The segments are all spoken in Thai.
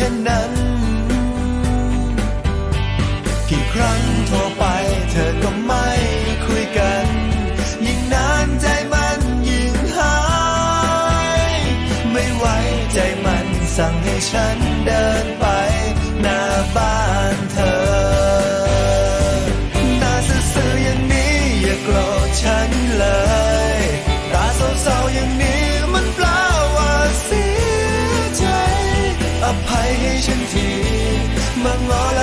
เช่นนั้น กี่ครั้งโทรไปเธอก็ไม่คุยกัน ยิ่งนานใจมันยิ่งหาย ไม่ไหวใจมันสั่งให้ฉันเดิ ม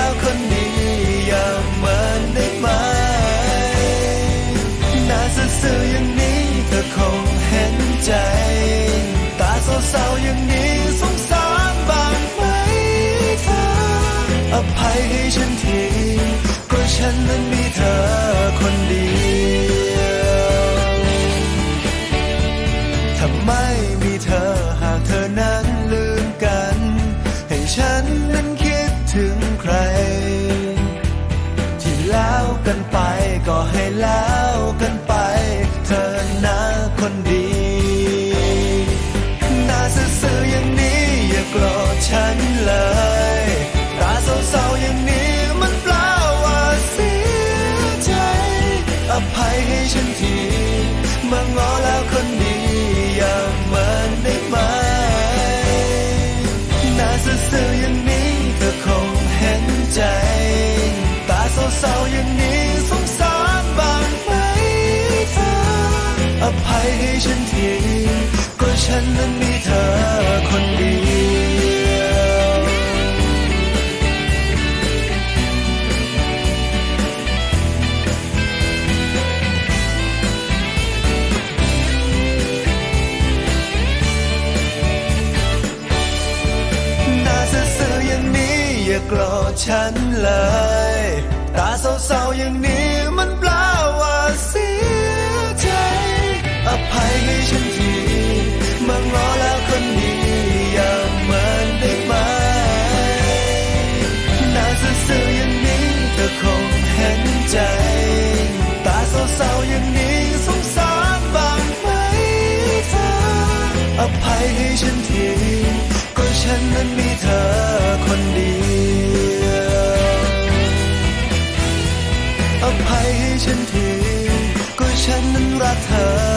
กันไปก็ให้แล้วกันไป เธอนะคนดีหน้าซื่อๆอย่างนี้อย่าโกรธฉันเลยตาเศร้าๆอย่างนี้มันแปลว่าเสียใจ อภัยให้ฉันทีมางอ ฉันทีก็ฉันนั้นมีเธอคนเดียวหน้าซื่อๆอย่างนี้อย่าโกรธฉันเลย ตาเศร้าๆอย่างนี้ ภัยให้ฉันทีมางอแล้วคนดีอยางมันได้ไหมน่าซื่ออย่างนี้เธคงเห็นใจ ตาเศร้าๆอย่างนีสงสารบางไหมเออภัให้ฉันทีก็ฉันนั้นมีเธอคนเดียวอภัยให้ฉันทีก็ฉันนั้นรักเธอ